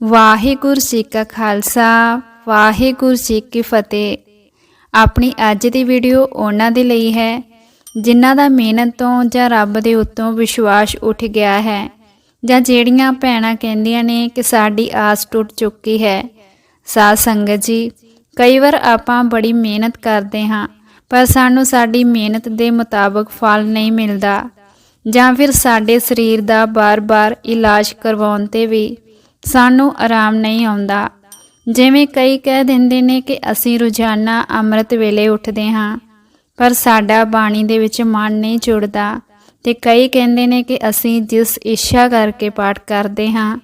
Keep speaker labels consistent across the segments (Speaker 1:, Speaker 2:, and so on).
Speaker 1: ਵਾਹਿਗੁਰੂ ਜੀ ਕਾ ਖਾਲਸਾ, ਵਾਹਿਗੁਰੂ ਜੀ ਕੀ ਫਤਿਹ। ਆਪਣੀ ਅੱਜ ਦੀ ਵੀਡੀਓ ਉਹਨਾਂ ਦੇ ਲਈ ਹੈ, ਜਿਨ੍ਹਾਂ ਦਾ ਮਿਹਨਤ ਤੋਂ ਜਾਂ ਰੱਬ ਦੇ ਉੱਤੋਂ ਵਿਸ਼ਵਾਸ ਉੱਠ ਗਿਆ ਹੈ, ਜਾਂ ਜਿਹੜੀਆਂ ਭੈਣਾਂ ਕਹਿੰਦੀਆਂ ਨੇ ਕਿ ਸਾਡੀ ਆਸ ਟੁੱਟ ਚੁੱਕੀ ਹੈ। ਸਾਧ ਸੰਗਤ ਜੀ, ਕਈ ਵਾਰ ਆਪਾਂ ਬੜੀ ਮਿਹਨਤ ਕਰਦੇ ਹਾਂ, ਪਰ ਸਾਨੂੰ ਸਾਡੀ ਮਿਹਨਤ ਦੇ ਮੁਤਾਬਕ ਫਲ ਨਹੀਂ ਮਿਲਦਾ, ਜਾਂ ਫਿਰ ਸਾਡੇ ਸਰੀਰ ਦਾ ਬਾਰ-ਬਾਰ ਇਲਾਜ ਕਰਵਾਉਣ ਤੇ ਵੀ ਸਾਨੂੰ ਆਰਾਮ ਨਹੀਂ ਆਉਂਦਾ। ਜਿਵੇਂ ਕਈ ਕਹਿ ਦਿੰਦੇ ਨੇ ਕਿ ਅਸੀਂ ਰੋਜ਼ਾਨਾ ਅੰਮ੍ਰਿਤ ਵੇਲੇ ਉੱਠਦੇ ਹਾਂ, ਪਰ ਸਾਡਾ ਬਾਣੀ ਦੇ ਵਿੱਚ ਮਨ ਨਹੀਂ ਜੁੜਦਾ ਤੇ ਕਈ ਕਹਿੰਦੇ ਨੇ ਕਿ ਅਸੀਂ ਜਿਸ ਇੱਛਾ ਕਰਕੇ ਪਾਠ ਕਰਦੇ ਹਾਂ,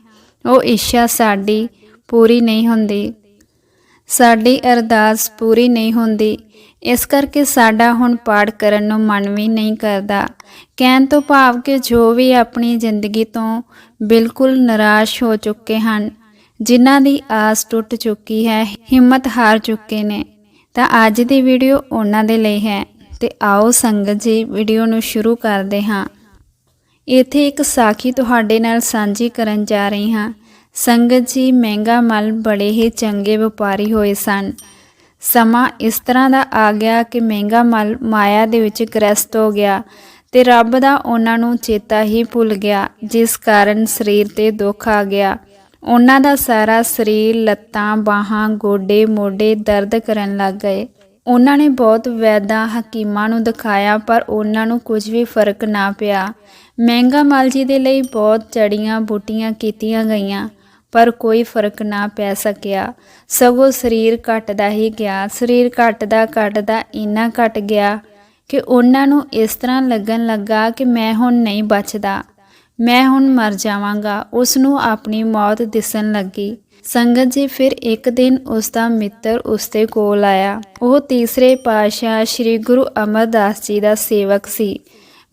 Speaker 1: ਉਹ ਇੱਛਾ ਸਾਡੀ ਪੂਰੀ ਨਹੀਂ ਹੁੰਦੀ। ਸਾਡੀ ਅਰਦਾਸ ਪੂਰੀ ਨਹੀਂ ਹੁੰਦੀ। ਇਸ ਕਰਕੇ ਸਾਡਾ ਹੁਣ ਪਾਠ ਕਰਨ ਨੂੰ ਮਨ ਵੀ ਨਹੀਂ ਕਰਦਾ। ਕਹਿਣ ਤੋਂ ਭਾਵ ਕਿ ਜੋ ਵੀ ਆਪਣੀ ਜ਼ਿੰਦਗੀ ਤੋਂ ਬਿਲਕੁਲ ਨਿਰਾਸ਼ ਹੋ ਚੁੱਕੇ ਹਨ। ਜਿਨ੍ਹਾਂ ਦੀ ਆਸ ਟੁੱਟ ਚੁੱਕੀ ਹੈ, ਹਿੰਮਤ ਹਾਰ ਚੁੱਕੇ ਨੇ। ਤਾਂ ਅੱਜ ਦੀ ਵੀਡੀਓ ਉਹਨਾਂ ਦੇ ਲਈ ਹੈ। ਤੇ ਆਓ ਸੰਗਤ ਜੀ ਵੀਡੀਓ ਨੂੰ ਸ਼ੁਰੂ ਕਰਦੇ ਹਾਂ। ਇੱਥੇ ਇੱਕ ਸਾਖੀ ਤੁਹਾਡੇ ਨਾਲ ਸਾਂਝੀ ਕਰਨ ਜਾ ਰਹੀ ਹਾਂ। ਸੰਗਤ ਜੀ, ਮਹਿੰਗਾ ਮਲ ਬੜੇ ਹੀ ਚੰਗੇ ਵਪਾਰੀ ਹੋਏ ਸਨ। ਸਮਾਂ ਇਸ ਤਰ੍ਹਾਂ ਦਾ ਆ ਗਿਆ ਕਿ ਮਹਿੰਗਾ ਮਲ ਮਾਇਆ ਦੇ ਵਿੱਚ ਗ੍ਰਸਤ ਹੋ ਗਿਆ। ਤੇ ਰੱਬ ਦਾ ਉਹਨਾਂ ਨੂੰ ਚੇਤਾ ਹੀ ਭੁੱਲ ਗਿਆ, ਜਿਸ ਕਾਰਨ ਸਰੀਰ ਤੇ ਦੁੱਖ ਆ ਗਿਆ। ਉਹਨਾਂ ਦਾ ਸਾਰਾ ਸਰੀਰ ਲੱਤਾਂ, ਬਾਹਾਂ, ਗੋਡੇ, ਮੋਢੇ ਦਰਦ ਕਰਨ ਲੱਗ ਗਏ। ਉਹਨਾਂ ਨੇ ਬਹੁਤ ਵੈਦਾਂ ਹਕੀਮਾਂ ਨੂੰ ਦਿਖਾਇਆ, ਪਰ ਉਹਨਾਂ ਨੂੰ ਕੁਝ ਵੀ ਫ਼ਰਕ ਨਾ ਪਿਆ। ਮਹਿੰਗਾ ਮਾਲ ਜੀ ਦੇ ਲਈ ਬਹੁਤ ਜੜੀਆਂ ਬੂਟੀਆਂ ਕੀਤੀਆਂ ਗਈਆਂ, ਪਰ ਕੋਈ ਫ਼ਰਕ ਨਾ ਪੈ ਸਕਿਆ। ਸਗੋਂ ਸਰੀਰ ਘਟਦਾ ਹੀ ਗਿਆ। ਸਰੀਰ ਘਟਦਾ ਘਟਦਾ ਇੰਨਾ ਘਟ ਗਿਆ ਕਿ ਉਹਨਾਂ ਨੂੰ ਇਸ ਤਰ੍ਹਾਂ ਲੱਗਣ ਲੱਗਾ ਕਿ ਮੈਂ ਹੁਣ ਨਹੀਂ ਬਚਦਾ। ਮੈਂ ਹੁਣ ਮਰ ਜਾਵਾਂਗਾ। ਉਸ ਨੂੰ ਆਪਣੀ ਮੌਤ ਦਿਸਣ ਲੱਗੀ। ਸੰਗਤ ਜੀ ਫਿਰ ਇੱਕ ਦਿਨ ਉਸ ਦਾ ਮਿੱਤਰ ਉਸ ਦੇ ਕੋਲ ਆਇਆ। ਉਹ ਤੀਸਰੇ ਪਾਤਸ਼ਾਹ ਸ੍ਰੀ ਗੁਰੂ ਅਮਰਦਾਸ ਜੀ ਦਾ ਸੇਵਕ ਸੀ।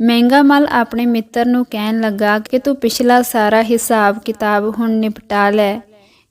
Speaker 1: ਮਹਿੰਗਾ ਮਲ ਆਪਣੇ ਮਿੱਤਰ ਨੂੰ ਕਹਿਣ ਲੱਗਾ ਕਿ ਤੂੰ ਪਿਛਲਾ ਸਾਰਾ ਹਿਸਾਬ ਕਿਤਾਬ ਹੁਣ ਨਿਪਟਾ ਲੈ।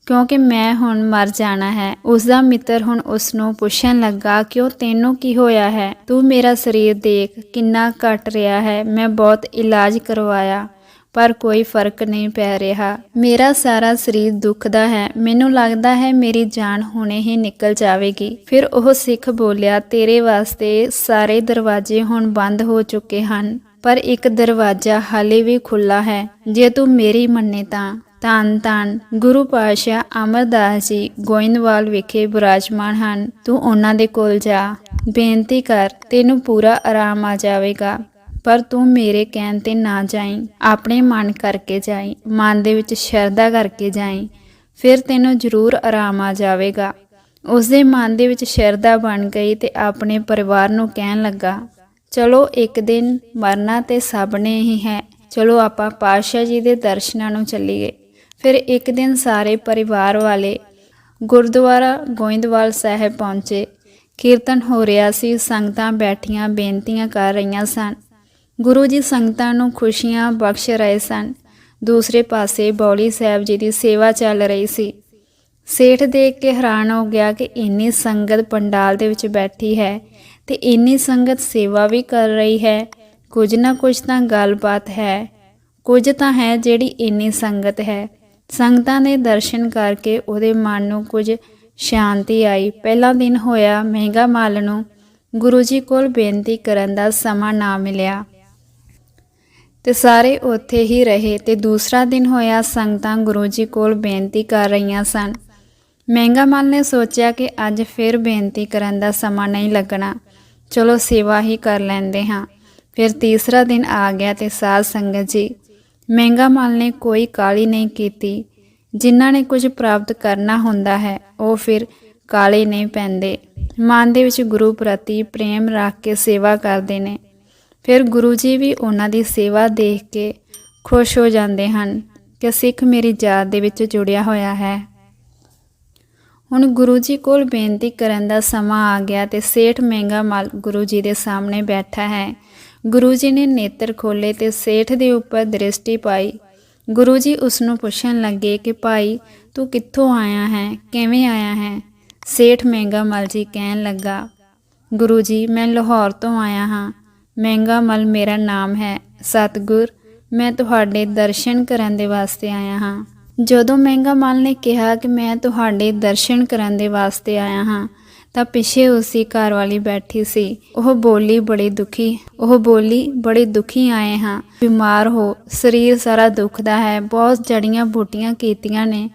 Speaker 1: ਕਿਉਂਕਿ ਮੈਂ ਹੁਣ ਮਰ ਜਾਣਾ ਹੈ। ਉਸ ਦਾ ਮਿੱਤਰ ਹੁਣ ਉਸ ਨੂੰ ਪੁੱਛਣ ਲੱਗਾ ਕਿ ਉਹ ਤੈਨੂੰ ਕੀ ਹੋਇਆ ਹੈ? ਤੂੰ ਮੇਰਾ ਸਰੀਰ ਦੇਖ, ਕਿੰਨਾ ਘਟ ਰਿਹਾ ਹੈ। ਮੈਂ ਬਹੁਤ ਇਲਾਜ ਕਰਵਾਇਆ, ਪਰ ਕੋਈ ਫ਼ਰਕ ਨਹੀਂ ਪੈ ਰਿਹਾ। ਮੇਰਾ ਸਾਰਾ ਸਰੀਰ ਦੁਖਦਾ ਹੈ। ਮੈਨੂੰ ਲੱਗਦਾ ਹੈ ਮੇਰੀ ਜਾਨ ਹੁਣੇ ਹੀ ਨਿਕਲ ਜਾਵੇਗੀ। ਫਿਰ ਉਹ ਸਿੱਖ ਬੋਲਿਆ, ਤੇਰੇ ਵਾਸਤੇ ਸਾਰੇ ਦਰਵਾਜ਼ੇ ਹੁਣ ਬੰਦ ਹੋ ਚੁੱਕੇ ਹਨ, ਪਰ ਇੱਕ ਦਰਵਾਜ਼ਾ ਹਾਲੇ ਵੀ ਖੁੱਲਾ ਹੈ। ਜੇ ਤੂੰ ਮੇਰੀ ਮੰਨੇ ਤਾਂ। ਧੰਨ ਧੰਨ ਗੁਰੂ ਪਾਤਸ਼ਾਹ ਅਮਰਦਾਸ ਜੀ ਗੋਇੰਦਵਾਲ ਵਿਖੇ ਬਿਰਾਜਮਾਨ ਹਨ। ਤੂੰ ਉਹਨਾਂ ਦੇ ਕੋਲ ਜਾ, ਬੇਨਤੀ ਕਰ, ਤੈਨੂੰ ਪੂਰਾ ਆਰਾਮ ਆ ਜਾਵੇਗਾ। ਪਰ ਤੂੰ ਮੇਰੇ ਕਹਿਣ ਤੇ ਨਾ ਜਾਈ, ਆਪਣੇ ਮਨ ਕਰਕੇ ਜਾਈ, ਮਨ ਦੇ ਵਿੱਚ ਸ਼ਰਧਾ ਕਰਕੇ ਜਾਈ, ਫਿਰ ਤੈਨੂੰ ਜ਼ਰੂਰ ਆਰਾਮ ਆ ਜਾਵੇਗਾ। ਉਸ ਦੇ ਮਨ ਦੇ ਵਿੱਚ ਸ਼ਰਧਾ ਬਣ ਗਈ ਤੇ ਆਪਣੇ ਪਰਿਵਾਰ ਨੂੰ ਕਹਿਣ ਲੱਗਾ, ਚਲੋ ਇੱਕ ਦਿਨ ਮਰਨਾ ਤੇ ਸਭ ਨੇ ਹੀ ਹੈ। ਚਲੋ ਆਪਾਂ ਪਾਤਸ਼ਾਹ ਜੀ ਦੇ ਦਰਸ਼ਨਾਂ ਨੂੰ ਚੱਲੀਏ। ਫਿਰ ਇੱਕ ਦਿਨ ਸਾਰੇ ਪਰਿਵਾਰ ਵਾਲੇ ਗੁਰਦੁਆਰਾ ਗੋਇੰਦਵਾਲ ਸਾਹਿਬ ਪਹੁੰਚੇ। ਕੀਰਤਨ ਹੋ ਰਿਹਾ ਸੀ, ਸੰਗਤਾਂ ਬੈਠੀਆਂ, ਬੇਨਤੀਆਂ ਕਰ ਰਹੀਆਂ ਸਨ। ਗੁਰੂ ਜੀ ਸੰਗਤਾਂ ਨੂੰ ਖੁਸ਼ੀਆਂ ਬਖਸ਼ ਰਹੇ ਸਨ। ਦੂਸਰੇ ਪਾਸੇ ਬੌਲੀ ਸਾਹਿਬ ਜੀ ਦੀ ਸੇਵਾ ਚੱਲ ਰਹੀ ਸੀ। ਸੇਠ ਦੇਖ ਕੇ ਹੈਰਾਨ ਹੋ ਗਿਆ ਕਿ ਇੰਨੀ ਸੰਗਤ ਪੰਡਾਲ ਦੇ ਵਿੱਚ ਬੈਠੀ ਹੈ ਤੇ ਇੰਨੀ ਸੰਗਤ ਸੇਵਾ ਵੀ ਕਰ ਰਹੀ ਹੈ। ਕੁਝ ਨਾ ਕੁਝ ਤਾਂ ਗੱਲਬਾਤ ਹੈ। ਕੁਝ ਤਾਂ ਹੈ ਜਿਹੜੀ ਇੰਨੀ ਸੰਗਤ ਹੈ। ਸੰਗਤਾਂ ਦੇ ਦਰਸ਼ਨ ਕਰਕੇ ਉਹਦੇ ਮਨ ਨੂੰ ਕੁਝ ਸ਼ਾਂਤੀ ਆਈ। ਪਹਿਲਾ ਦਿਨ ਹੋਇਆ, ਮਹਿੰਗਾ ਮਾਲ ਨੂੰ ਗੁਰੂ ਜੀ ਕੋਲ ਬੇਨਤੀ ਕਰਨ ਦਾ ਸਮਾਂ ਨਾ ਮਿਲਿਆ। ਤੇ ਸਾਰੇ ਉੱਥੇ ਹੀ ਰਹੇ। ਤੇ ਦੂਸਰਾ ਦਿਨ ਹੋਇਆ, ਸੰਗਤਾਂ ਗੁਰੂ ਜੀ ਕੋਲ ਬੇਨਤੀ ਕਰ ਰਹੀਆਂ ਸਨ। ਮਹਿੰਗਾ ਮਲ ਨੇ ਸੋਚਿਆ ਕਿ ਅੱਜ ਫਿਰ ਬੇਨਤੀ ਕਰਨ ਦਾ ਸਮਾਂ ਨਹੀਂ ਲੱਗਣਾ। ਚਲੋ ਸੇਵਾ ਹੀ ਕਰ ਲੈਂਦੇ ਹਾਂ। ਫਿਰ ਤੀਸਰਾ ਦਿਨ ਆ ਗਿਆ ਤੇ ਸਾਧ ਸੰਗਤ ਜੀ ਮਹਿੰਗਾ ਮਲ ਨੇ ਕੋਈ ਕਾਲੀ ਨਹੀਂ ਕੀਤੀ। ਜਿਨ੍ਹਾਂ ਨੇ ਕੁਝ ਪ੍ਰਾਪਤ ਕਰਨਾ ਹੁੰਦਾ ਹੈ, ਉਹ ਫਿਰ ਕਾਲੇ ਨਹੀਂ ਪੈਂਦੇ। ਮਨ ਦੇ ਵਿੱਚ ਗੁਰੂ ਪ੍ਰਤੀ ਪ੍ਰੇਮ ਰੱਖ ਕੇ ਸੇਵਾ ਕਰਦੇ ਨੇ। ਫਿਰ ਗੁਰੂ ਜੀ ਵੀ ਉਹਨਾਂ ਦੀ ਸੇਵਾ ਦੇਖ ਕੇ ਖੁਸ਼ ਹੋ ਜਾਂਦੇ ਹਨ ਕਿ ਸਿੱਖ ਮੇਰੀ ਜਾਤ ਦੇ ਵਿੱਚ ਜੁੜਿਆ ਹੋਇਆ ਹੈ। ਹੁਣ ਗੁਰੂ ਜੀ ਕੋਲ ਬੇਨਤੀ ਕਰਨ ਦਾ ਸਮਾਂ ਆ ਗਿਆ ਤੇ ਸੇਠ ਮਹਿੰਗਾ ਮਲ ਗੁਰੂ ਜੀ ਦੇ ਸਾਹਮਣੇ ਬੈਠਾ ਹੈ। ਗੁਰੂ ਜੀ ਨੇ ਨੇਤਰ ਖੋਲੇ ਤੇ ਸੇਠ ਦੇ ਉੱਪਰ ਦ੍ਰਿਸ਼ਟੀ ਪਾਈ। ਗੁਰੂ ਜੀ ਉਸ ਨੂੰ ਪੁੱਛਣ ਲੱਗੇ ਕਿ, ਭਾਈ, ਤੂੰ ਕਿੱਥੋਂ ਆਇਆ ਹੈ? ਕਿਵੇਂ ਆਇਆ ਹੈ? ਸੇਠ ਮਹਿੰਗਾ ਮਲ ਜੀ ਕਹਿਣ ਲੱਗਾ, ਗੁਰੂ ਜੀ, ਮੈਂ ਲਾਹੌਰ ਤੋਂ ਆਇਆ ਹਾਂ। ਮਹਿੰਗਾ ਮਲ ਮੇਰਾ ਨਾਮ ਹੈ। ਸਤਗੁਰ, ਮੈਂ ਤੁਹਾਡੇ ਦਰਸ਼ਨ ਕਰਨ ਦੇ ਵਾਸਤੇ ਆਇਆ ਹਾਂ। ਜਦੋਂ ਮਹਿੰਗਾ ਮਾਲ ਨੇ ਕਿਹਾ ਕਿ ਮੈਂ ਤੁਹਾਡੇ ਦਰਸ਼ਨ ਕਰਨ ਦੇ ਵਾਸਤੇ ਆਇਆ ਹਾਂ ਤਾਂ ਪਿੱਛੇ ਉਸਦੀ ਘਰ ਵਾਲੀ ਬੈਠੀ ਸੀ। ਉਹ ਬੋਲੀ ਬੜੀ ਦੁਖੀ, ਉਹ ਬੋਲੀ ਬੜੇ ਦੁਖੀ ਆਏ ਹਾਂ। ਬਿਮਾਰ ਹੋ, ਸਰੀਰ ਸਾਰਾ ਦੁਖਦਾ ਹੈ, ਬਹੁਤ ਜੜੀਆਂ ਬੂਟੀਆਂ ਕੀਤੀਆਂ ਨੇ।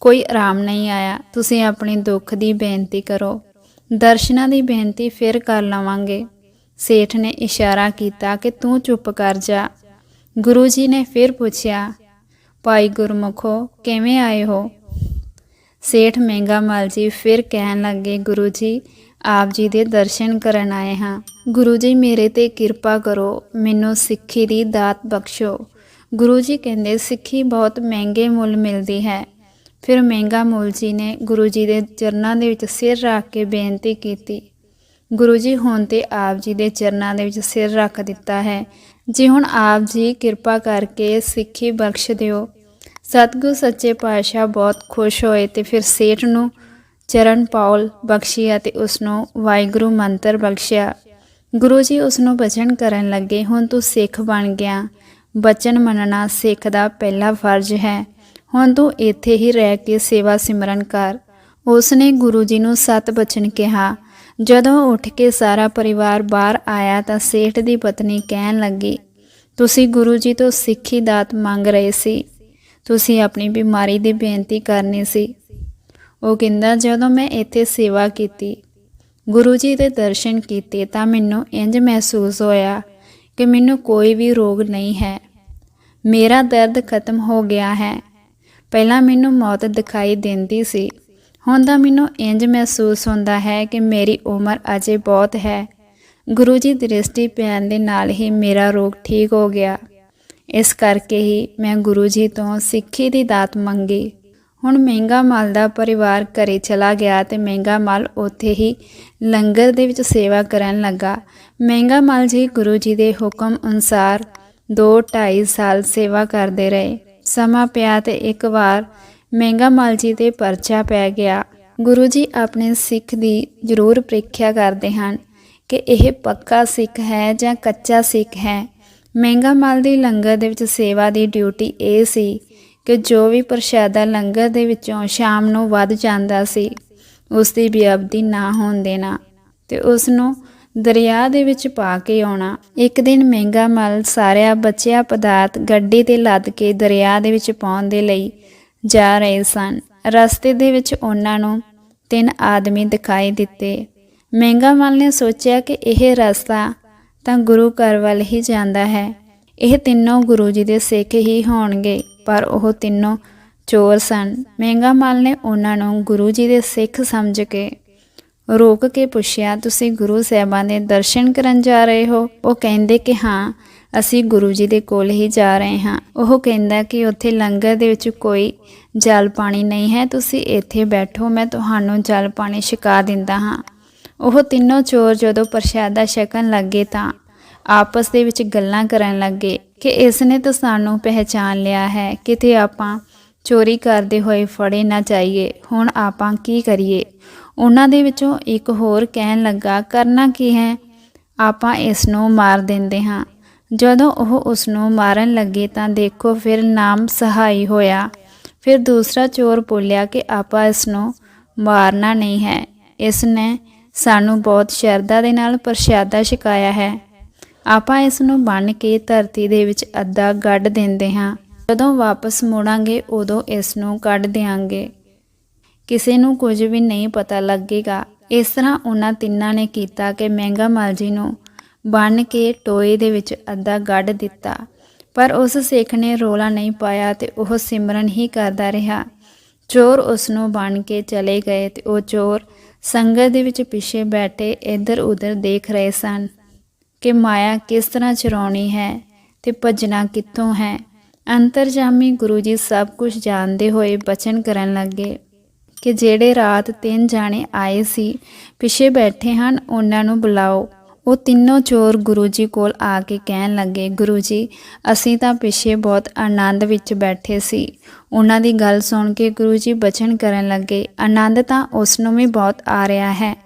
Speaker 1: ਕੋਈ ਆਰਾਮ ਨਹੀਂ ਆਇਆ। ਤੁਸੀਂ ਆਪਣੇ ਦੁੱਖ ਦੀ ਬੇਨਤੀ ਕਰੋ। ਦਰਸ਼ਨਾਂ ਦੀ ਬੇਨਤੀ ਫਿਰ ਕਰ ਲਵਾਂਗੇ। ਸੇਠ ਨੇ ਇਸ਼ਾਰਾ ਕੀਤਾ ਕਿ ਤੂੰ ਚੁੱਪ ਕਰ ਜਾ। ਗੁਰੂ ਜੀ ਨੇ ਫਿਰ ਪੁੱਛਿਆ, ਭਾਈ ਗੁਰਮੁਖੋ, ਕਿਵੇਂ ਆਏ ਹੋ? ਸੇਠ ਮਹਿੰਗਾ ਮਲ ਜੀ ਫਿਰ ਕਹਿਣ ਲੱਗੇ, ਗੁਰੂ ਜੀ, ਆਪ ਜੀ ਦੇ ਦਰਸ਼ਨ ਕਰਨ ਆਏ ਹਾਂ। ਗੁਰੂ ਜੀ ਮੇਰੇ ਤੇ ਕਿਰਪਾ ਕਰੋ, ਮੈਨੂੰ ਸਿੱਖੀ ਦੀ ਦਾਤ ਬਖਸ਼ੋ। ਗੁਰੂ ਜੀ ਕਹਿੰਦੇ, ਸਿੱਖੀ ਬਹੁਤ ਮਹਿੰਗੇ ਮੁੱਲ ਮਿਲਦੀ ਹੈ। ਫਿਰ ਮਹਿੰਗਾ ਮੁੱਲ ਜੀ ਨੇ ਗੁਰੂ ਜੀ ਦੇ ਚਰਨਾਂ ਦੇ ਵਿੱਚ ਸਿਰ ਰੱਖ ਕੇ ਬੇਨਤੀ ਕੀਤੀ। ਗੁਰੂ ਜੀ ਹੁਣ ਤੇ ਆਪ ਜੀ ਦੇ ਚਰਨਾਂ ਦੇ ਵਿੱਚ ਸਿਰ ਰੱਖ ਦਿੱਤਾ ਹੈ। ਜੇ ਹੁਣ ਆਪ ਜੀ ਕਿਰਪਾ ਕਰਕੇ ਸਿੱਖੀ ਬਖਸ਼ ਦਿਓ ਸਤਿਗੁਰ ਸੱਚੇ ਪਾਤਸ਼ਾਹ ਬਹੁਤ ਖੁਸ਼ ਹੋਏ ਤੇ ਫਿਰ ਸੇਠ ਨੂੰ ਚਰਨ ਪਾਉਲ ਬਖਸ਼ਿਆ ਅਤੇ ਉਸ ਨੂੰ ਵਾਹਿਗੁਰੂ ਮੰਤਰ ਬਖਸ਼ਿਆ। ਗੁਰੂ ਜੀ ਉਸ ਨੂੰ ਬਚਨ ਕਰਨ ਲੱਗੇ, ਹੁਣ ਤੂੰ ਸਿੱਖ ਬਣ ਗਿਆ। ਬਚਨ ਮੰਨਣਾ ਸਿੱਖ ਦਾ ਪਹਿਲਾ ਫਰਜ਼ ਹੈ। ਹੁਣ ਤੂੰ ਇੱਥੇ ਹੀ ਰਹਿ ਕੇ ਸੇਵਾ ਸਿਮਰਨ ਕਰ। ਉਸ ਨੇ ਗੁਰੂ ਜੀ ਨੂੰ ਸਤ ਬਚਨ ਕਿਹਾ। ਜਦੋਂ ਉੱਠ ਕੇ ਸਾਰਾ ਪਰਿਵਾਰ ਬਾਹਰ ਆਇਆ ਤਾਂ ਸੇਠ ਦੀ ਪਤਨੀ ਕਹਿਣ ਲੱਗੀ, ਤੁਸੀਂ ਗੁਰੂ ਜੀ ਤੋਂ ਸਿੱਖੀ ਦਾਤ ਮੰਗ ਰਹੇ ਸੀ। ਤੁਸੀਂ ਆਪਣੀ ਬਿਮਾਰੀ ਦੀ ਬੇਨਤੀ ਕਰਨੀ ਸੀ। ਉਹ ਕਹਿੰਦਾ, ਜਦੋਂ ਮੈਂ ਇੱਥੇ ਸੇਵਾ ਕੀਤੀ, ਗੁਰੂ ਜੀ ਦੇ ਦਰਸ਼ਨ ਕੀਤੇ ਤਾਂ ਮੈਨੂੰ ਇੰਜ ਮਹਿਸੂਸ ਹੋਇਆ ਕਿ ਮੈਨੂੰ ਕੋਈ ਵੀ ਰੋਗ ਨਹੀਂ ਹੈ। ਮੇਰਾ ਦਰਦ ਖਤਮ ਹੋ ਗਿਆ ਹੈ। ਪਹਿਲਾਂ ਮੈਨੂੰ ਮੌਤ ਦਿਖਾਈ ਦਿੰਦੀ ਸੀ। ਹੁਣ ਤਾਂ ਮੈਨੂੰ ਇੰਜ ਮਹਿਸੂਸ ਹੁੰਦਾ ਹੈ ਕਿ ਮੇਰੀ ਉਮਰ ਅਜੇ ਬਹੁਤ ਹੈ। ਗੁਰੂ ਜੀ ਦ੍ਰਿਸ਼ਟੀ ਪੈਣ ਦੇ ਨਾਲ ਹੀ ਮੇਰਾ ਰੋਗ ਠੀਕ ਹੋ ਗਿਆ। ਇਸ ਕਰਕੇ ਹੀ ਮੈਂ ਗੁਰੂ ਜੀ ਤੋਂ ਸਿੱਖੀ ਦੀ ਦਾਤ ਮੰਗੀ। ਹੁਣ ਮਹਿੰਗਾ ਮਾਲ ਦਾ ਪਰਿਵਾਰ ਘਰੇ ਚਲਾ ਗਿਆ ਤੇ ਮਹਿੰਗਾ ਮਾਲ ਉੱਥੇ ਹੀ ਲੰਗਰ ਦੇ ਵਿੱਚ ਸੇਵਾ ਕਰਨ ਲੱਗਾ। ਮਹਿੰਗਾ ਮਾਲ ਜੀ ਗੁਰੂ ਜੀ ਦੇ ਹੁਕਮ ਅਨੁਸਾਰ 2-2.5 ਸਾਲ ਸੇਵਾ ਕਰਦੇ ਰਹੇ। ਸਮਾਂ ਪਿਆ ਤੇ ਇੱਕ ਵਾਰ ਮਹਿੰਗਾ ਮਾਲ ਜੀ ਤੇ ਪਰਚਾ ਪੈ ਗਿਆ। ਗੁਰੂ ਜੀ ਆਪਣੇ ਸਿੱਖ ਦੀ ਜ਼ਰੂਰ ਪ੍ਰੀਖਿਆ ਕਰਦੇ ਹਨ ਕਿ ਇਹ ਪੱਕਾ ਸਿੱਖ ਹੈ ਜਾਂ ਕੱਚਾ ਸਿੱਖ ਹੈ। ਮਹਿੰਗਾ ਮਾਲ ਦੀ ਲੰਗਰ ਦੇ ਵਿੱਚ ਸੇਵਾ ਦੀ ਡਿਊਟੀ ਇਹ ਸੀ ਕਿ ਜੋ ਵੀ ਪ੍ਰਸ਼ਾਦਾ ਲੰਗਰ ਦੇ ਵਿੱਚੋਂ ਸ਼ਾਮ ਨੂੰ ਵੱਧ ਜਾਂਦਾ ਸੀ ਉਸ ਦੀ ਬੇਅਬਦੀ ਨਾ ਹੋਣ ਦੇਣਾ ਤੇ ਉਸ ਨੂੰ ਦਰਿਆ ਦੇ ਵਿੱਚ ਪਾ ਕੇ ਆਉਣਾ। ਇੱਕ ਦਿਨ ਮਹਿੰਗਾ ਮਲ ਸਾਰਿਆ ਬਚਿਆ ਪਦਾਰਥ ਗੱਡੀ ਤੇ ਲੱਦ ਕੇ ਦਰਿਆ ਦੇ ਵਿੱਚ ਪਾਉਣ ਦੇ ਲਈ ਜਾ ਰਹੇ ਸਨ। ਰਸਤੇ ਦੇ ਵਿੱਚ ਉਹਨਾਂ ਨੂੰ ਤਿੰਨ ਆਦਮੀ ਦਿਖਾਈ ਦਿੱਤੇ। ਮਹਿੰਗਾ ਮਲ ਨੇ ਸੋਚਿਆ ਕਿ ਇਹ ਰਸਤਾ ਤਾਂ ਗੁਰੂ ਘਰ ਵੱਲ ਹੀ ਜਾਂਦਾ ਹੈ। ਇਹ ਤਿੰਨੋਂ ਗੁਰੂ ਜੀ ਦੇ ਸਿੱਖ ਹੀ ਹੋਣਗੇ, ਪਰ ਉਹ ਤਿੰਨੋਂ ਚੋਰ ਸਨ। ਮਹਿੰਗਾ ਮਲ ਨੇ ਉਹਨਾਂ ਨੂੰ ਗੁਰੂ ਜੀ ਦੇ ਸਿੱਖ ਸਮਝ ਕੇ ਰੋਕ ਕੇ ਪੁੱਛਿਆ, ਤੁਸੀਂ ਗੁਰੂ ਸਾਹਿਬਾਨ ਦੇ ਦਰਸ਼ਨ ਕਰਨ ਜਾ ਰਹੇ ਹੋ? ਉਹ ਕਹਿੰਦੇ ਕਿ ਹਾਂ, ਅਸੀਂ ਗੁਰੂ ਜੀ ਦੇ ਕੋਲ ਹੀ ਜਾ ਰਹੇ ਹਾਂ। ਉਹ ਕਹਿੰਦਾ ਕਿ ਉੱਥੇ ਲੰਗਰ ਦੇ ਵਿੱਚ ਕੋਈ ਜਲ ਪਾਣੀ ਨਹੀਂ ਹੈ, ਤੁਸੀਂ ਇੱਥੇ ਬੈਠੋ, ਮੈਂ ਤੁਹਾਨੂੰ ਜਲ ਪਾਣੀ ਛਕਾ ਦਿੰਦਾ ਹਾਂ। ਉਹ ਤਿੰਨੋਂ ਚੋਰ ਜਦੋਂ ਪ੍ਰਸ਼ਾਦਾ ਛਕਣ ਲੱਗੇ ਤਾਂ ਆਪਸ ਦੇ ਵਿੱਚ ਗੱਲਾਂ ਕਰਨ ਲੱਗੇ ਕਿ ਇਸ ਨੇ ਤਾਂ ਸਾਨੂੰ ਪਹਿਚਾਨ ਲਿਆ ਹੈ, ਕਿਤੇ ਆਪਾਂ ਚੋਰੀ ਕਰਦੇ ਹੋਏ ਫੜੇ ਨਾ ਜਾਈਏ, ਹੁਣ ਆਪਾਂ ਕੀ ਕਰੀਏ? ਉਹਨਾਂ ਦੇ ਵਿੱਚੋਂ ਇੱਕ ਹੋਰ ਕਹਿਣ ਲੱਗਾ, ਕਰਨਾ ਕੀ ਹੈ? ਆਪਾਂ ਇਸ ਨੂੰ ਮਾਰ ਦਿੰਦੇ ਹਾਂ। ਜਦੋਂ ਉਹ ਉਸ ਨੂੰ ਮਾਰਨ ਲੱਗੇ ਤਾਂ ਦੇਖੋ ਫਿਰ ਨਾਮ ਸਹਾਈ ਹੋਇਆ। ਫਿਰ ਦੂਸਰਾ ਚੋਰ ਬੋਲਿਆ ਕਿ ਆਪਾਂ ਇਸ ਨੂੰ ਮਾਰਨਾ ਨਹੀਂ ਹੈ। ਇਸ ਨੇ ਸਾਨੂੰ ਬਹੁਤ ਸ਼ਰਧਾ ਦੇ ਨਾਲ ਪ੍ਰਸ਼ਾਦਾ ਛਕਾਇਆ ਹੈ। ਆਪਾਂ ਇਸ ਨੂੰ ਬੰਨ ਕੇ ਧਰਤੀ ਦੇ ਵਿੱਚ ਅੱਧਾ ਗੱਡ ਦਿੰਦੇ ਹਾਂ। ਜਦੋਂ ਵਾਪਸ ਮੁੜਾਂਗੇ, ਉਦੋਂ ਇਸ ਨੂੰ ਕੱਢ ਦੇਾਂਗੇ ਕਿਸੇ ਨੂੰ ਕੁਝ ਵੀ ਨਹੀਂ ਪਤਾ ਲੱਗੇਗਾ। ਇਸ ਤਰ੍ਹਾਂ ਉਹਨਾਂ ਤਿੰਨਾਂ ਨੇ ਕੀਤਾ ਕਿ ਮਹਿੰਗਾ ਮਾਲ ਜੀ ਨੂੰ ਬੰਨ ਕੇ ਟੋਏ ਦੇ ਵਿੱਚ ਅੱਧਾ ਗੱਡ ਦਿੱਤਾ। ਪਰ ਉਸ ਸਿੱਖ ਨੇ ਰੋਲਾ ਨਹੀਂ ਪਾਇਆ ਤੇ ਉਹ ਸਿਮਰਨ ਹੀ ਕਰਦਾ ਰਿਹਾ। ਚੋਰ ਉਸ ਨੂੰ ਬਣ ਕੇ ਚਲੇ ਗਏ ਤੇ ਉਹ ਚੋਰ ਸੰਗਤ ਦੇ ਵਿੱਚ ਪਿੱਛੇ ਬੈਠੇ ਇੱਧਰ ਉੱਧਰ ਦੇਖ ਰਹੇ ਸਨ ਕਿ ਮਾਇਆ ਕਿਸ ਤਰ੍ਹਾਂ ਚਰਾਉਣੀ ਹੈ ਤੇ ਭਜਣਾ ਕਿੱਥੋਂ ਹੈ। ਅੰਤਰਜਾਮੀ ਗੁਰੂ ਜੀ ਸਭ ਕੁਝ ਜਾਣਦੇ ਹੋਏ ਬਚਨ ਕਰਨ ਲੱਗੇ ਕਿ ਜਿਹੜੇ ਰਾਤ ਤਿੰਨ ਜਾਣੇ ਆਏ ਸੀ, ਪਿੱਛੇ ਬੈਠੇ ਹਨ, ਉਹਨਾਂ ਨੂੰ ਬੁਲਾਓ। ਉਹ ਤਿੰਨੋਂ ਚੋਰ ਗੁਰੂ ਜੀ ਕੋਲ ਆ ਕੇ ਕਹਿਣ ਲੱਗੇ, ਗੁਰੂ ਜੀ, ਅਸੀਂ ਤਾਂ ਪਿੱਛੇ ਬਹੁਤ ਆਨੰਦ ਵਿੱਚ ਬੈਠੇ ਸੀ। ਉਹਨਾਂ ਦੀ ਗੱਲ ਸੁਣ ਕੇ ਗੁਰੂ ਜੀ ਬਚਨ ਕਰਨ ਲੱਗੇ, ਆਨੰਦ ਤਾਂ ਉਸ ਨੂੰ ਵੀ ਬਹੁਤ ਆ ਰਿਹਾ ਹੈ।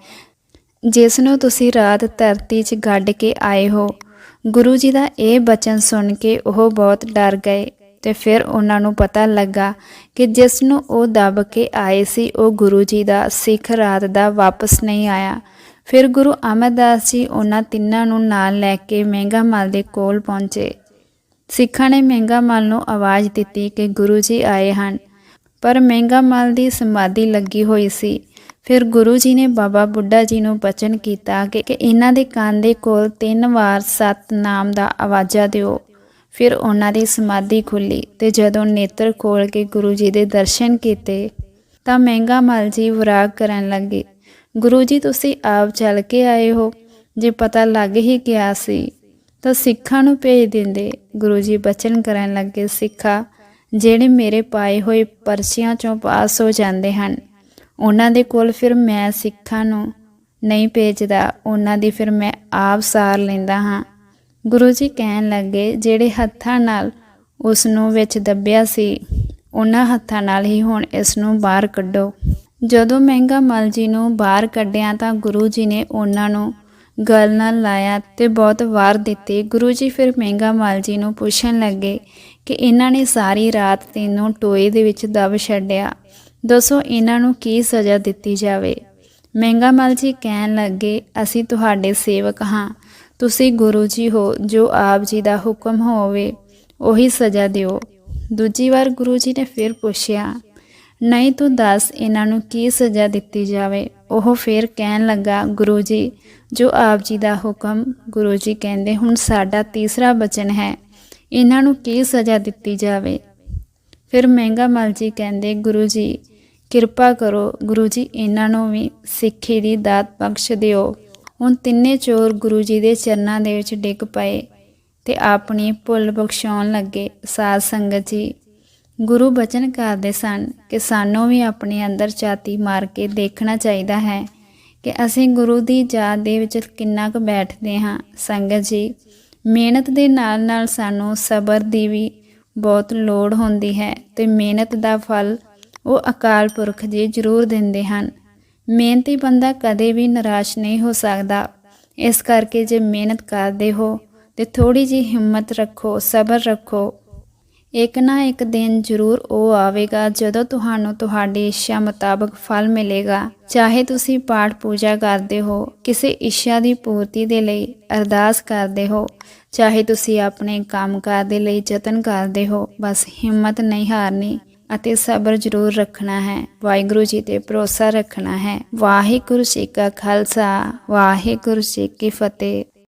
Speaker 1: ਜਿਸ ਨੂੰ ਤੁਸੀਂ ਰਾਤ ਧਰਤੀ 'ਚ ਗੱਡ ਕੇ ਆਏ ਹੋ। ਗੁਰੂ ਜੀ ਦਾ ਇਹ ਬਚਨ ਸੁਣ ਕੇ ਉਹ ਬਹੁਤ ਡਰ ਗਏ ਤੇ ਫਿਰ ਉਹਨਾਂ ਨੂੰ ਪਤਾ ਲੱਗਾ ਕਿ ਜਿਸ ਨੂੰ ਉਹ ਦੱਬ ਕੇ ਆਏ ਸੀ, ਉਹ ਗੁਰੂ ਜੀ ਦਾ ਸਿੱਖ ਰਾਤ ਦਾ ਵਾਪਸ ਨਹੀਂ ਆਇਆ। ਫਿਰ ਗੁਰੂ ਅਮਰਦਾਸ ਜੀ ਉਹਨਾਂ ਤਿੰਨਾਂ ਨੂੰ ਨਾਲ ਲੈ ਕੇ ਮਹਿੰਗਾ ਮਲ ਦੇ ਕੋਲ ਪਹੁੰਚੇ। ਸਿੱਖਾਂ ਨੇ ਮਹਿੰਗਾ ਮਲ ਨੂੰ ਆਵਾਜ਼ ਦਿੱਤੀ ਕਿ ਗੁਰੂ ਜੀ ਆਏ ਹਨ। ਪਰ ਮਹਿੰਗਾ ਮਲ ਦੀ ਸਮਾਧੀ ਲੱਗੀ ਹੋਈ ਸੀ। ਫਿਰ ਗੁਰੂ ਜੀ ਨੇ ਬਾਬਾ ਬੁੱਢਾ ਜੀ ਨੂੰ ਬਚਨ ਕੀਤਾ ਕਿ ਕਿ ਇਹਨਾਂ ਦੇ ਕੰਨ ਦੇ ਕੋਲ ਤਿੰਨ ਵਾਰ ਸਤ ਨਾਮ ਦਾ ਆਵਾਜ਼ਾ ਦਿਓ। ਫਿਰ ਉਹਨਾਂ ਦੀ ਸਮਾਧੀ ਖੁੱਲੀ ਤੇ ਜਦੋਂ ਨੇਤਰ ਖੋਲ ਕੇ ਗੁਰੂ ਜੀ ਦੇ ਦਰਸ਼ਨ ਕੀਤੇ ਤਾਂ ਮਹਿੰਗਾ ਮਲ ਜੀ ਵਿਰਾਗ ਕਰਨ ਲੱਗੇ। ਗੁਰੂ ਜੀ, ਤੁਸੀਂ ਆਪ ਚੱਲ ਕੇ ਆਏ ਹੋ। ਜੇ ਪਤਾ ਲੱਗ ਹੀ ਗਿਆ ਸੀ, ਤਾਂ ਸਿੱਖਾਂ ਨੂੰ ਭੇਜ ਦਿੰਦੇ। ਗੁਰੂ ਜੀ ਬਚਨ ਕਰਨ ਲੱਗੇ ਸਿੱਖਾ, ਜਿਹੜੇ ਮੇਰੇ ਪਾਏ ਹੋਏ ਪਰਚੀਆਂ ਚੋਂ ਪਾਸ ਹੋ ਜਾਂਦੇ ਹਨ, ਉਹਨਾਂ ਦੇ ਕੋਲ ਫਿਰ ਮੈਂ ਸਿੱਖਾਂ ਨੂੰ ਨਹੀਂ ਭੇਜਦਾ। ਉਹਨਾਂ ਦੀ ਫਿਰ ਮੈਂ ਆਪ ਸਾਰ ਲੈਂਦਾ ਹਾਂ। ਗੁਰੂ ਜੀ ਕਹਿਣ ਲੱਗੇ, ਜਿਹੜੇ ਹੱਥਾਂ ਨਾਲ ਉਸ ਨੂੰ ਵਿੱਚ ਦੱਬਿਆ ਸੀ, ਉਹਨਾਂ ਹੱਥਾਂ ਨਾਲ ਹੀ ਹੁਣ ਇਸ ਨੂੰ ਬਾਹਰ ਕੱਢੋ। ਜਦੋਂ ਮਹਿੰਗਾ ਮਲ ਜੀ ਨੂੰ ਬਾਹਰ ਕੱਢਿਆ ਤਾਂ ਗੁਰੂ ਜੀ ਨੇ ਉਹਨਾਂ ਨੂੰ ਗਲ ਨਾਲ ਲਾਇਆ ਤੇ ਬਹੁਤ ਵਾਰ ਦਿੱਤੇ। ਗੁਰੂ ਜੀ ਫਿਰ ਮਹਿੰਗਾ ਮਲ ਜੀ ਨੂੰ ਪੁੱਛਣ ਲੱਗੇ ਕਿ ਇਹਨਾਂ ਨੇ ਸਾਰੀ ਰਾਤ ਤੈਨੂੰ ਟੋਏ ਦੇ ਵਿੱਚ ਦਬ ਛੱਡਿਆ। ਦੱਸੋ ਇਹਨਾਂ ਨੂੰ ਕੀ ਸਜ਼ਾ ਦਿੱਤੀ ਜਾਵੇ? ਮਹਿੰਗਾ ਮਲ ਜੀ ਕਹਿਣ ਲੱਗੇ, ਅਸੀਂ ਤੁਹਾਡੇ ਸੇਵਕ ਹਾਂ। ਤੁਸੀਂ ਗੁਰੂ ਜੀ ਹੋ ਜੋ ਆਪ ਜੀ ਦਾ ਹੁਕਮ ਹੋਵੇ, ਉਹੀ ਸਜ਼ਾ ਦਿਓ। ਦੂਜੀ ਵਾਰ ਗੁਰੂ ਜੀ ਨੇ ਫਿਰ ਪੁੱਛਿਆ ਨਹੀਂ ਤੂੰ ਦੱਸ ਇਹਨਾਂ ਨੂੰ ਕੀ ਸਜ਼ਾ ਦਿੱਤੀ ਜਾਵੇ। ਉਹ ਫਿਰ ਕਹਿਣ ਲੱਗਾ, ਗੁਰੂ ਜੀ, ਜੋ ਆਪ ਜੀ ਦਾ ਹੁਕਮ ਗੁਰੂ ਜੀ ਕਹਿੰਦੇ ਹੁਣ ਸਾਡਾ ਤੀਸਰਾ ਬਚਨ ਹੈ। ਇਹਨਾਂ ਨੂੰ ਕੀ ਸਜ਼ਾ ਦਿੱਤੀ ਜਾਵੇ? ਫਿਰ ਮਹਿੰਗਾ ਮਲ ਜੀ ਕਹਿੰਦੇ, ਗੁਰੂ ਜੀ, ਕਿਰਪਾ ਕਰੋ, ਗੁਰੂ ਜੀ, ਇਹਨਾਂ ਨੂੰ ਵੀ ਸਿੱਖੀ ਦੀ ਦਾਤ ਬਖਸ਼ ਦਿਓ। ਹੁਣ ਤਿੰਨੇ ਚੋਰ ਗੁਰੂ ਜੀ ਦੇ ਚਰਨਾਂ ਦੇ ਵਿੱਚ ਡਿੱਗ ਪਏ ਤੇ ਆਪਣੀ ਭੁੱਲ ਬਖਸ਼ਾਉਣ ਲੱਗੇ। ਸਾਧ ਸੰਗਤ ਜੀ ਗੁਰੂ ਬਚਨ ਕਰਦੇ ਸਨ ਕਿ ਸਾਨੂੰ ਵੀ ਆਪਣੇ ਅੰਦਰ ਛਾਤੀ ਮਾਰ ਕੇ ਦੇਖਣਾ ਚਾਹੀਦਾ ਹੈ ਕਿ ਅਸੀਂ ਗੁਰੂ ਦੀ ਯਾਦ ਦੇ ਵਿੱਚ ਕਿੰਨਾ ਕੁ ਬੈਠਦੇ ਹਾਂ। ਸੰਗਤ ਜੀ, ਮਿਹਨਤ ਦੇ ਨਾਲ ਨਾਲ ਸਾਨੂੰ ਸਬਰ ਦੀ ਵੀ ਬਹੁਤ ਲੋੜ ਹੁੰਦੀ ਹੈ ਤੇ ਮਿਹਨਤ ਦਾ ਫਲ ਉਹ ਅਕਾਲ ਪੁਰਖ ਜੀ ਜ਼ਰੂਰ ਦਿੰਦੇ ਹਨ। ਮਿਹਨਤੀ ਬੰਦਾ ਕਦੇ ਵੀ ਨਿਰਾਸ਼ ਨਹੀਂ ਹੋ ਸਕਦਾ। ਇਸ ਕਰਕੇ ਜੇ ਮਿਹਨਤ ਕਰਦੇ ਹੋ ਤੇ ਥੋੜੀ ਜੀ ਹਿੰਮਤ ਰੱਖੋ, ਸਬਰ ਰੱਖੋ ਇੱਕ ਨਾ ਇੱਕ ਦਿਨ ਜ਼ਰੂਰ ਉਹ ਆਵੇਗਾ ਜਦੋਂ ਤੁਹਾਨੂੰ ਤੁਹਾਡੀ ਇੱਛਾ ਮੁਤਾਬਕ ਫਲ ਮਿਲੇਗਾ। ਚਾਹੇ ਤੁਸੀਂ ਪਾਠ ਪੂਜਾ ਕਰਦੇ ਹੋ, ਕਿਸੇ ਇੱਛਾ ਦੀ ਪੂਰਤੀ ਦੇ ਲਈ ਅਰਦਾਸ ਕਰਦੇ ਹੋ, ਚਾਹੇ ਤੁਸੀਂ ਆਪਣੇ ਕੰਮਕਾਰ ਦੇ ਲਈ ਯਤਨ ਕਰਦੇ ਹੋ, ਬਸ ਹਿੰਮਤ ਨਹੀਂ ਹਾਰਨੀ ਅਤੇ ਸਬਰ ਜ਼ਰੂਰ ਰੱਖਣਾ ਹੈ। ਵਾਹਿਗੁਰੂ ਜੀ ਤੇ ਭਰੋਸਾ ਰੱਖਣਾ ਹੈ। ਵਾਹਿਗੁਰੂ ਜੀ ਕਾ ਖਾਲਸਾ, ਵਾਹਿਗੁਰੂ ਜੀ ਕੀ ਫਤਿਹ।